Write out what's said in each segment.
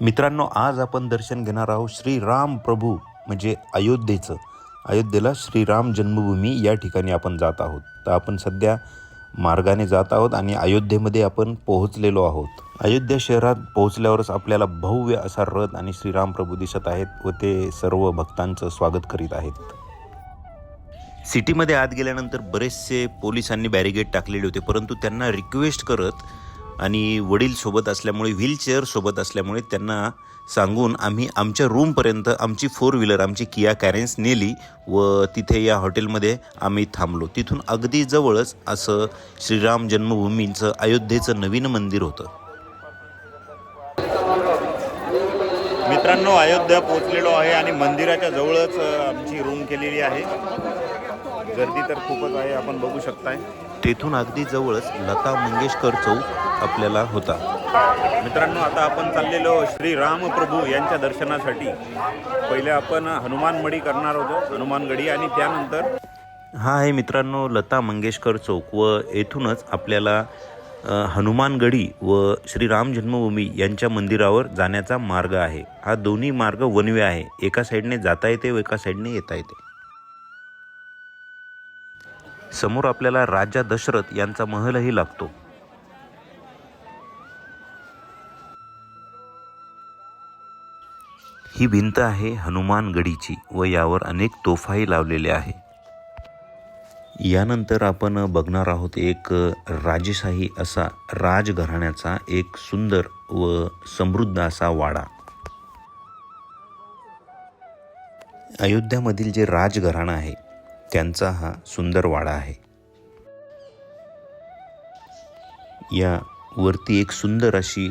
मित्रांनो आज आपण दर्शन घेणार आहोत श्रीराम प्रभू म्हणजे अयोध्येचं. अयोध्येला श्रीराम जन्मभूमी या ठिकाणी आपण जात आहोत. तर आपण सध्या मार्गाने जात आहोत आणि अयोध्येमध्ये आपण पोहोचलेलो आहोत. अयोध्या शहरात पोहोचल्यावरच आपल्याला भव्य असा रथ आणि श्रीराम प्रभू दिसत आहेत व ते सर्व भक्तांचं स्वागत करीत आहेत. सिटीमध्ये आत गेल्यानंतर बरेचसे पोलिसांनी बॅरिगेड टाकलेले होते परंतु त्यांना रिक्वेस्ट करत आणि वडील सोबत असल्यामुळे व्हीलचेअर सोबत असल्यामुळे त्यांना सांगून आम्ही आमच्या रूमपर्यंत आमची फोर व्हीलर आमची किया कॅरेन्स नेली व तिथे या हॉटेलमध्ये आम्ही थांबलो. तिथून अगदी जवळच असं श्रीराम जन्मभूमींचं अयोध्येचं नवीन मंदिर होतं. मित्रांनो अयोध्या पोहोचलेलो आहे आणि मंदिराच्या जवळच आमची रूम केलेली आहे. गर्दी तर खूपच आहे आपण बघू शकताय. तेथून अगदी जवळच लता मंगेशकर चौक आपल्याला होता. मित्रांनो आता आपण चाललेलो श्री रामप्रभू यांच्या दर्शनासाठी. पहिले आपण हनुमानमडी करणार होतो हनुमानगडी आणि त्यानंतर हा आहे मित्रांनो लता मंगेशकर चौक व येथूनच आपल्याला हनुमानगडी व श्रीराम जन्मभूमी यांच्या मंदिरावर जाण्याचा मार्ग आहे. हा दोन्ही मार्ग वनवे आहे. एका साईडने जाता येते व एका साईडने येता येते. समोर आपल्याला राजा दशरथ यांचा महलही लागतो. ही भिंत आहे हनुमानगडीची व यावर अनेक तोफाही लावलेल्या आहे. यानंतर आपण बघणार आहोत एक राजेशाही असा राजघराण्याचा एक सुंदर व समृद्ध असा वाडा. अयोध्यामधील जे राजघराणं आहे त्यांचा हा सुंदर वाडा आहे. या वरती एक सुंदर अशी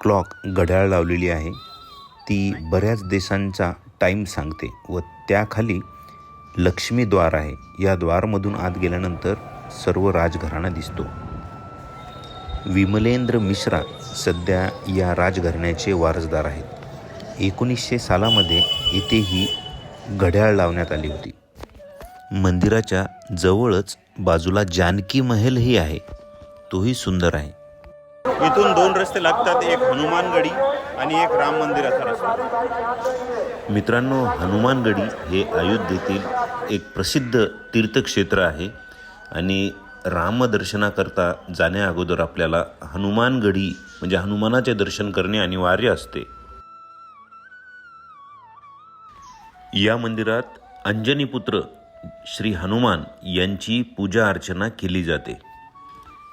क्लॉक घड्याळ लावलेली आहे. ती बऱ्याच देशांचा टाईम सांगते व त्याखाली लक्ष्मी द्वार आहे. या द्वारमधून आत गेल्यानंतर सर्व राजघराणा दिसतो. विमलेंद्र मिश्रा सध्या या राजघराण्याचे वारसदार आहेत. एकोणीसशे सालामध्ये इथे ही घड्याळ लावण्यात आली होती. मंदिराच्या जवळच बाजूला जानकी महलही आहे. तोही सुंदर आहे. इथून दोन रस्ते लागतात एक हनुमानगडी आणि एक राम मंदिराचा रस्ता. मित्रांनो हनुमानगडी हे अयोध्येतील एक प्रसिद्ध तीर्थक्षेत्र आहे आणि रामदर्शनाकरता जाण्या अगोदर आपल्याला हनुमानगडी म्हणजे हनुमानाचे दर्शन करणे अनिवार्य असते. या मंदिरात अंजनीपुत्र श्री हनुमान यांची पूजा अर्चना केली जाते.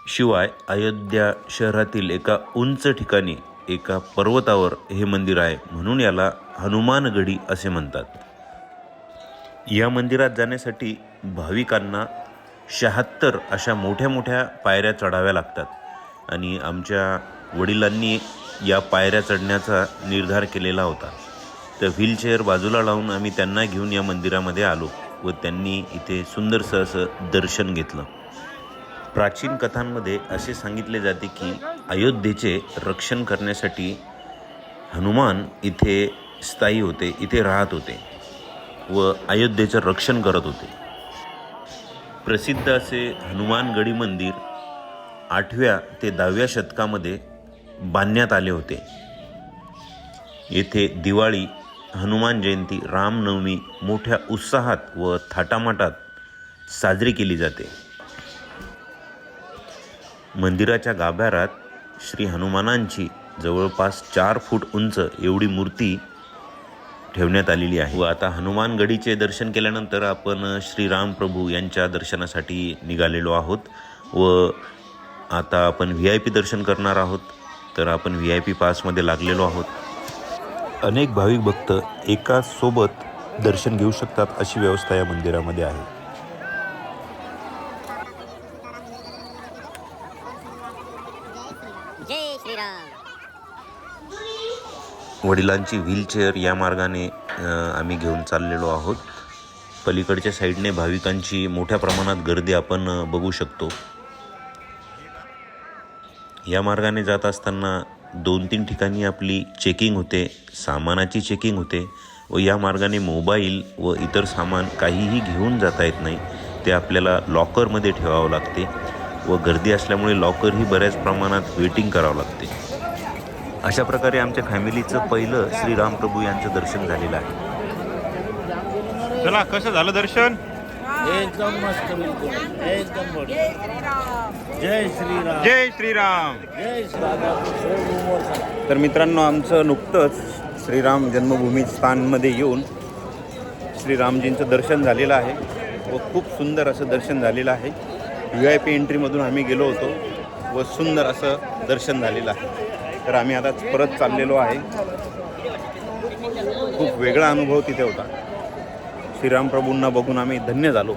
शिवाय अयोध्या शहरातील एका उंच ठिकाणी एका पर्वतावर हे मंदिर आहे म्हणून याला हनुमानगडी असे म्हणतात. या मंदिरात जाण्यासाठी भाविकांना शहात्तर अशा मोठ्या मोठ्या पायऱ्या चढाव्या लागतात आणि आमच्या वडिलांनी या पायऱ्या चढण्याचा निर्धार केलेला होता. तर व्हीलचेअर बाजूला लावून आम्ही त्यांना घेऊन या मंदिरामध्ये आलो. व त्यांनी इथे सुंदरसं असं दर्शन घेतलं. प्राचीन कथांमध्ये असे सांगितले जाते की अयोध्येचे रक्षण करण्यासाठी हनुमान इथे स्थायी होते इथे राहत होते व अयोध्येचं रक्षण करत होते. प्रसिद्ध असे हनुमानगडी मंदिर आठव्या ते दहाव्या शतकामध्ये बांधण्यात आले होते. येथे दिवाळी हनुमान जयंती रामनवमी मोठ्या उत्साहात व थाटामाटात साजरी केली जाते. मंदिराच्या गाभाऱ्यात श्री हनुमानांची जवळपास चार फूट उंच एवढी मूर्ती ठेवण्यात आलेली आहे. व आता हनुमानगडीचे दर्शन केल्यानंतर आपण श्रीराम प्रभू यांच्या दर्शनासाठी निघालेलो आहोत. व आता आपण व्ही आय पी दर्शन करणार आहोत. तर आपण व्ही आय पी पासमध्ये लागलेलो आहोत. अनेक भाविक भक्त एका सोबत दर्शन घेऊ शकतात अशी व्यवस्था या मंदिरामध्ये आहे. वडिलांची व्हीलचेअर या मार्गाने आम्ही घेऊन चाललेलो आहोत. पलीकडच्या साईडने भाविकांची मोठ्या प्रमाणात गर्दी आपण बघू शकतो. या मार्गाने जात असताना दोन तीन ठिकाणी आपली चेकिंग होते सामानाची चेकिंग होते व या मार्गाने मोबाईल व इतर सामान काहीही घेऊन जाता येत नाही ते आपल्याला लॉकरमध्ये ठेवावं लागते व गर्दी असल्यामुळे लॉकरही बऱ्याच प्रमाणात वेटिंग करावं लागते. अशा प्रकारे आमच्या फॅमिलीचं पहिलं श्रीराम प्रभू यांचं दर्शन झालेलं आहे. चला कसं झालं दर्शन? एकदम मस्त बिलकुल एकदम जय श्रीराम. जय श्रीराम. जय श्रीराम. तर मित्रांनो आमचं नुकतंच श्रीराम जन्मभूमी स्थानमध्ये येऊन श्रीरामजींचं दर्शन झालेलं आहे व खूप सुंदर असं दर्शन झालेलं आहे. व्ही आय पी एंट्रीमधून आम्ही गेलो होतो व सुंदर असं दर्शन झालेलं आहे. तर आम्ही आता परत चाललेलो आहे. खूप वेगळा अनुभव तिथे होता. श्रीरामप्रभूंना बघून आम्ही धन्य झालो.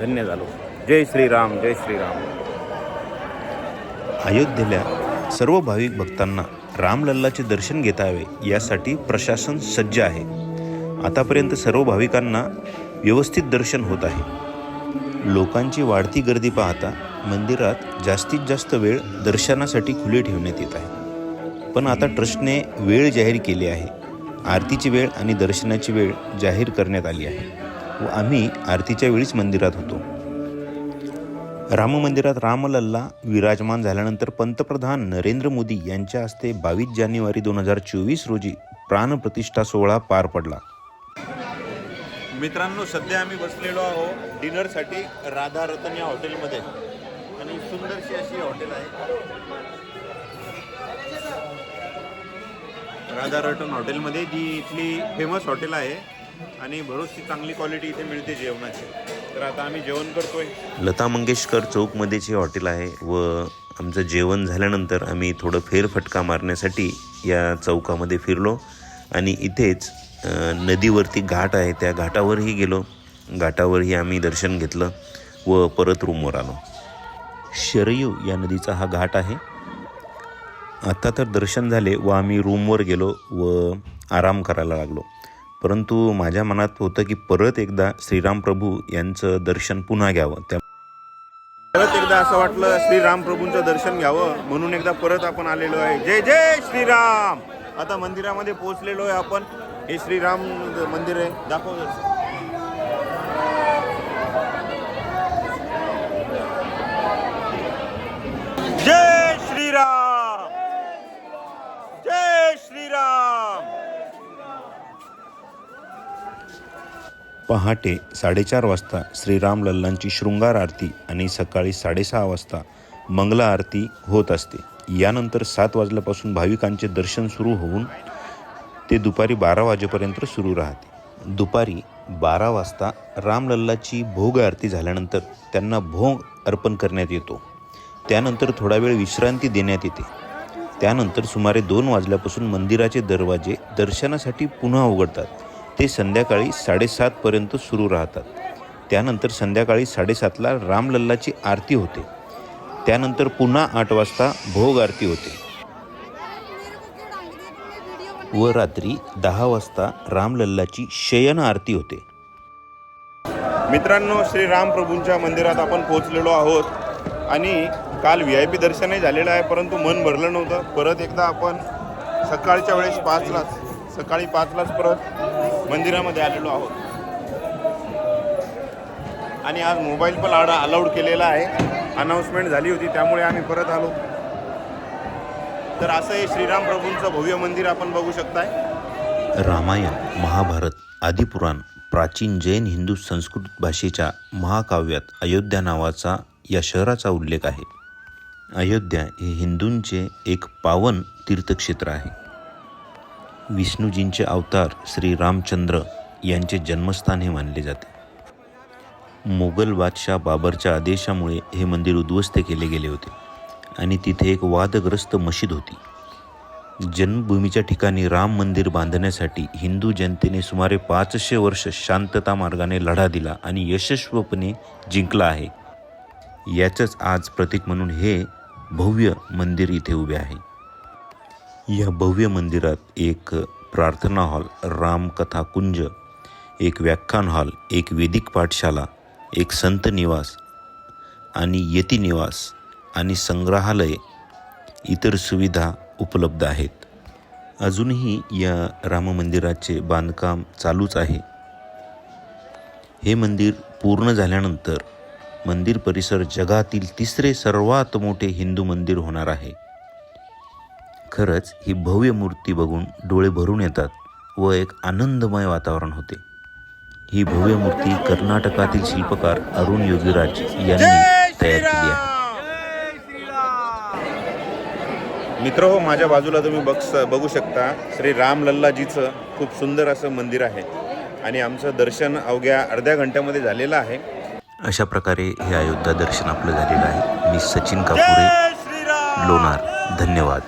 धन्य झालो. जय श्रीराम जय श्रीराम. अयोध्येला सर्व भाविक भक्तांना रामलल्लाचे दर्शन घेता यावे यासाठी प्रशासन सज्ज आहे. आतापर्यंत सर्व भाविकांना व्यवस्थित दर्शन होत आहे. लोकांची वाढती गर्दी पाहता मंदिरात जास्तीत जास्त वेळ दर्शनासाठी खुले ठेवण्यात येत आहे. पण आता ट्रस्टने वेळ जाहीर केली आहे. आरतीची वेळ आणि दर्शनाची वेळ जाहीर करण्यात आली आहे व आम्ही आरतीच्या वेळीच मंदिरात होतो. राम मंदिरात रामलल्ला विराजमान झाल्यानंतर पंतप्रधान नरेंद्र मोदी यांच्या हस्ते बावीस जानेवारी दोन हजार चोवीस रोजी प्राणप्रतिष्ठा सोहळा पार पडला. मित्रांनो सध्या आम्ही बसलेलो आहोत डिनरसाठी राधा रतन या हॉटेलमध्ये. आणि सुंदरशी अशी हॉटेल आहे. राधा रटन हॉटेलमध्ये जी इथली फेमस हॉटेल आहे आणि भरोशी चांगली क्वालिटी इथे मिळते जेवणाची. तर आता आम्ही जेवण करतोय. लता मंगेशकर चौकमध्येच हे हॉटेल आहे व आमचं जेवण झाल्यानंतर आम्ही थोडं फेरफटका मारण्यासाठी या चौकामध्ये फिरलो आणि इथेच नदीवरती घाट आहे त्या घाटावरही गेलो. घाटावरही आम्ही दर्शन घेतलं व परत रूमवर आलो. शरयू या नदीचा हा घाट आहे. आता तर दर्शन झाले व आम्ही रूमवर गेलो व आराम करायला लागलो. परंतु माझ्या मनात होतं की परत एकदा श्रीराम प्रभू यांचं दर्शन पुन्हा घ्यावं. त्या परत एकदा असं वाटलं श्रीराम प्रभूंचं दर्शन घ्यावं म्हणून एकदा परत आपण आलेलो आहे. जय जय श्रीराम! आता मंदिरामध्ये पोहोचलेलो आहे आपण. हे श्रीराम मंदिर आहे. दाखव जय श्रीराम जय श्रीराम पहाटे साडेचार वाजता श्रीराम लल्लांची शृंगार आरती आणि सकाळी साडेसहा वाजता मंगला आरती होत असते. यानंतर सात वाजल्यापासून भाविकांचे दर्शन सुरू होऊन ते दुपारी बारा वाजेपर्यंत सुरू राहते. दुपारी बारा वाजता रामलल्लाची भोग आरती झाल्यानंतर त्यांना भोग अर्पण करण्यात येतो. त्यानंतर थोडा वेळ विश्रांती देण्यात येते. त्यानंतर सुमारे दोन वाजल्यापासून मंदिराचे दरवाजे दर्शनासाठी पुन्हा उघडतात. ते संध्याकाळी साडेसातपर्यंत सुरू राहतात. त्यानंतर संध्याकाळी साडेसातला रामलल्लाची आरती होते. त्यानंतर पुन्हा आठ वाजता भोग आरती होते. व रात्री दहा वाजता रामलल्लाची शयन आरती होते. मित्रांनो श्री रामप्रभूंच्या मंदिरात आपण पोहोचलेलो आहोत. आणि काल व्ही आय पी दर्शनही झालेलं आहे परंतु मन भरलं नव्हतं. परत एकदा आपण सकाळच्या वेळेस पाचलाच सकाळी पाचलाच परत मंदिरामध्ये आलेलो आहोत. आणि आज मोबाईल पण आडा अलाउड केलेला आहे. अनाऊन्समेंट झाली होती त्यामुळे आम्ही परत आलो. तर असं हे श्रीराम प्रभूंचं भव्य मंदिर आपण बघू शकताय. रामायण महाभारत आदिपुराण प्राचीन जैन हिंदू संस्कृत भाषेच्या महाकाव्यात अयोध्या नावाचा या शहराचा उल्लेख आहे. अयोध्या हे हिंदूंचे एक पावन तीर्थक्षेत्र आहे. विष्णूजींचे अवतार श्री रामचंद्र यांचे जन्मस्थान हे मानले जाते. मोगल बादशाह बाबरच्या आदेशामुळे हे मंदिर उद्ध्वस्त केले गेले होते आणि तिथे एक वादग्रस्त मशीद होती. जन्मभूमीच्या ठिकाणी राम मंदिर बांधण्यासाठी हिंदू जनतेने सुमारे पाचशे वर्ष शांतता मार्गाने लढा दिला आणि यशस्वपणे जिंकला आहे. याचंच आज प्रतीक म्हणून हे भव्य मंदिर इथे उभे आहे. या भव्य मंदिरात एक प्रार्थना हॉल रामकथा कुंज एक व्याख्यान हॉल एक वेदिक पाठशाला एक संत निवास आणि यती निवास आणि संग्रहालय इतर सुविधा उपलब्ध आहेत. अजूनही या राममंदिराचे बांधकाम चालूच आहे. हे मंदिर पूर्ण झाल्यानंतर मंदिर परिसर जगातील तिसरे सर्वात मोठे हिंदू मंदिर होणार आहे. खरंच ही भव्य मूर्ती बघून डोळे भरून येतात व एक आनंदमय वातावरण होते. ही भव्य मूर्ती कर्नाटकातील शिल्पकार अरुण योगीराज यांनी तयार केली आहे. मित्र हो माझ्या बाजूला तुम्ही बघ बघू शकता श्री रामलल्लाजीचं खूप सुंदर असं मंदिर आहे. आणि आमचं दर्शन अवघ्या अर्ध्या घंट्यामध्ये झालेलं आहे. अशा प्रकारे हे अयोध्या दर्शन आपलं झालेलं आहे. मी सचिन कापुरे लोणार. धन्यवाद.